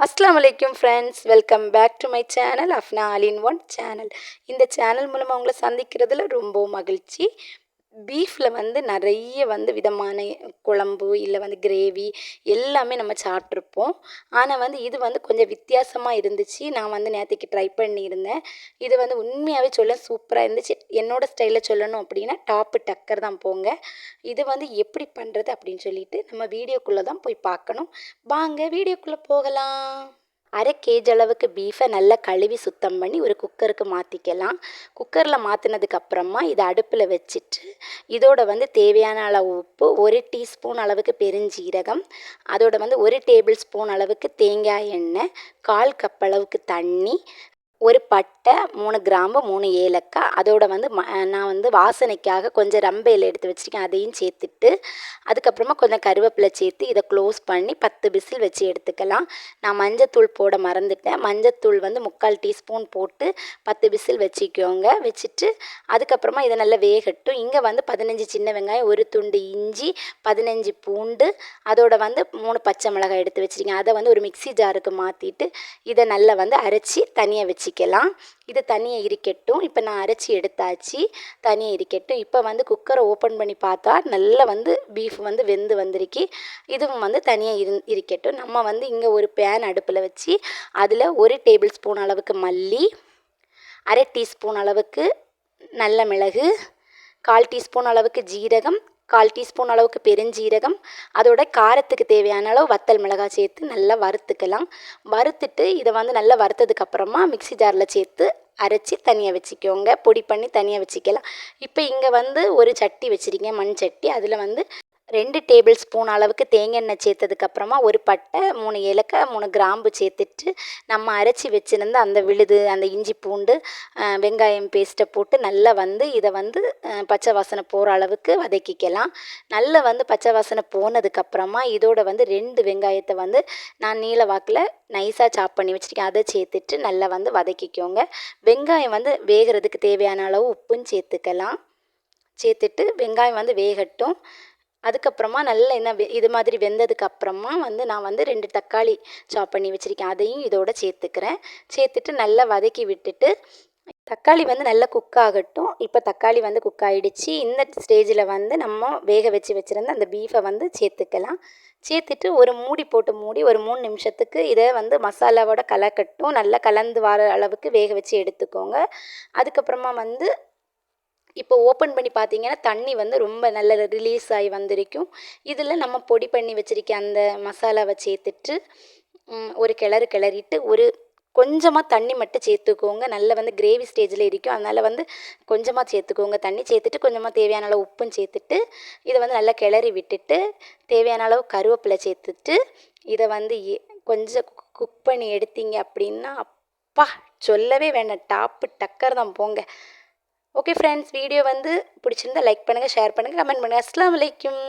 அஸ்லாம் வலைக்கும் friends welcome back to my channel Afna all in one channel இந்த channel மூலமாக உங்களை சந்திக்கிறதுல ரொம்ப மகிழ்ச்சி. பீஃப்பில் வந்து நிறைய வந்து விதமான குழம்பு இல்லை வந்து கிரேவி எல்லாமே நம்ம சாப்பிட்ருப்போம் ஆனால் வந்து இது வந்து கொஞ்சம் வித்தியாசமாக இருந்துச்சு. நான் வந்து நேற்றுக்கு ட்ரை பண்ணியிருந்தேன். இது வந்து உண்மையாகவே சொல்ல சூப்பராக இருந்துச்சு. என்னோடய ஸ்டைலில் சொல்லணும் அப்படின்னா டாப்பு டக்கர் தான் போங்க. இது வந்து எப்படி பண்ணுறது அப்படின்னு சொல்லிட்டு நம்ம வீடியோக்குள்ளே தான் போய் பார்க்கணும். வாங்க வீடியோக்குள்ளே போகலாம். அரை கேஜ் அளவுக்கு பீஃபை நல்லா கழுவி சுத்தம் பண்ணி ஒரு குக்கருக்கு மாற்றிக்கலாம் குக்கரில் மாற்றினதுக்கப்புறமா இதை அடுப்பில் வச்சுட்டு இதோட வந்து தேவையான அளவு உப்பு ஒரு டீஸ்பூன் அளவுக்கு பெருஞ்சீரகம் அதோட வந்து ஒரு டேபிள் ஸ்பூன் அளவுக்கு தேங்காய் எண்ணெய் கால் கப் அளவுக்கு தண்ணி ஒரு பட்டை மூணு கிராம்பு மூணு ஏலக்காய். அதோட வந்து ம நான் வந்து வாசனைக்காக கொஞ்சம் ரம்ப இலை எடுத்து வச்சுருக்கேன். அதையும் சேர்த்துட்டு அதுக்கப்புறமா கொஞ்சம் கருவேப்பிலை சேர்த்து இதை க்ளோஸ் பண்ணி பத்து விசில் வச்சு எடுத்துக்கலாம். நான் மஞ்சத்தூள் போட மறந்துட்டேன். மஞ்சத்தூள் வந்து முக்கால் டீஸ்பூன் போட்டு பத்து விசில் வச்சுக்கோங்க. வச்சுட்டு அதுக்கப்புறமா இதை நல்லா வேகட்டும். இங்கே வந்து பதினஞ்சு சின்ன வெங்காயம் ஒரு துண்டு இஞ்சி பதினஞ்சு பூண்டு அதோட வந்து மூணு பச்சை மிளகாய் எடுத்து வச்சுருக்கேன். அதை வந்து ஒரு மிக்சி ஜாருக்கு மாற்றிட்டு இதை நல்லா வந்து அரைச்சி தனியாக வச்சு வச்சுக்கலாம் இது தனியாக இருக்கட்டும். இப்போ நான் அரைச்சி எடுத்தாச்சு. தனியாக இருக்கட்டும். இப்போ வந்து குக்கரை ஓப்பன் பண்ணி பார்த்தா நல்லா வந்து பீஃப் வந்து வெந்து வந்திருக்கு. இதுவும் வந்து தனியாக இரு இருக்கட்டும். நம்ம வந்து இங்கே ஒரு பேன் அடுப்பில் வச்சு அதில் ஒரு டேபிள் ஸ்பூன் அளவுக்கு மல்லி அரை டீஸ்பூன் அளவுக்கு நல்ல மிளகு கால் டீஸ்பூன் அளவுக்கு ஜீரகம் கால் டீஸ்பூன் அளவுக்கு பெருஞ்சீரகம் அதோட காரத்துக்கு தேவையான அளவு வத்தல் மிளகாய் சேர்த்து நல்லா வறுத்துக்கலாம். வறுத்துட்டு இதை வந்து நல்லா வறுத்ததுக்கப்புறமா மிக்சி ஜாரில் சேர்த்து அரைச்சி தனியாக வச்சுக்கோங்க. பொடி பண்ணி தனியாக வச்சுக்கலாம். இப்போ இங்கே வந்து ஒரு சட்டி வச்சுருக்கேன் மண் சட்டி. அதில் வந்து ரெண்டு டேபிள் ஸ்பூன் அளவுக்கு தேங்காய் எண்ணெய் சேர்த்ததுக்கப்புறமா ஒரு பட்டை மூணு ஏலக்காய் மூணு கிராம்பு சேர்த்துட்டு நம்ம அரைச்சி வச்சுருந்த அந்த விழுது அந்த இஞ்சி பூண்டு வெங்காயம் பேஸ்ட்டை போட்டு நல்லா வந்து இதை வந்து பச்சை வாசனை போகிற அளவுக்கு வதக்கிக்கலாம். நல்லா வந்து பச்சை வாசனை போனதுக்கப்புறமா இதோட வந்து ரெண்டு வெங்காயத்தை வந்து நான் நீல வாக்கில் நைஸாக சாப் பண்ணி வச்சுருக்கேன். அதை சேர்த்துட்டு நல்லா வந்து வதக்கிக்கோங்க. வெங்காயம் வந்து வேகிறதுக்கு தேவையான அளவு உப்பும் சேர்த்துக்கலாம். சேர்த்துட்டு வெங்காயம் வந்து வேகட்டும். அதுக்கப்புறமா நல்லா என்ன இது மாதிரி வெந்ததுக்கு அப்புறமா வந்து நான் வந்து ரெண்டு தக்காளி சாப் பண்ணி வச்சுருக்கேன். அதையும் இதோட சேர்த்துக்கிறேன். சேர்த்துட்டு நல்லா வதக்கி விட்டுட்டு தக்காளி வந்து நல்லா குக் ஆகட்டும். இப்போ தக்காளி வந்து குக் ஆகிடுச்சு இந்த ஸ்டேஜில் வந்து நம்ம வேக வச்சு வச்சுருந்த அந்த பீஃபை வந்து சேர்த்துக்கலாம். சேர்த்துட்டு ஒரு மூடி போட்டு மூடி ஒரு மூணு நிமிஷத்துக்கு இதை வந்து மசாலாவோட கலக்கட்டும். நல்லா கலந்து வர அளவுக்கு வேக வச்சு எடுத்துக்கோங்க. அதுக்கப்புறமா வந்து இப்போ ஓப்பன் பண்ணி பார்த்தீங்கன்னா தண்ணி வந்து ரொம்ப நல்ல ரிலீஸ் ஆகி வந்திருக்கும். இதில் நம்ம பொடி பண்ணி வச்சுருக்க அந்த மசாலாவை சேர்த்துட்டு ஒரு கிளறு கிளறிட்டு ஒரு கொஞ்சமாக தண்ணி மட்டும் சேர்த்துக்கோங்க. நல்ல வந்து கிரேவி ஸ்டேஜில் இருக்கும். அதனால் வந்து கொஞ்சமாக சேர்த்துக்கோங்க. தண்ணி சேர்த்துட்டு கொஞ்சமாக தேவையான அளவு உப்பும் சேர்த்துட்டு இதை வந்து நல்லா கிளறி விட்டுட்டு தேவையான அளவு கருவேப்பிலை சேர்த்துட்டு இதை வந்து கொஞ்சம் குக் பண்ணி எடுத்தீங்க அப்படின்னா அப்பா சொல்லவே வேண்டாம். டாப்பு டக்கர் தான் போங்க. ஓகே ஃப்ரெண்ட்ஸ் வீடியோ வந்து பிடிச்சிருந்தா லைக் பண்ணுங்கள் ஷேர் பண்ணுங்கள் கமெண்ட் பண்ணுங்கள் அஸ்லாம் வலைக்கும்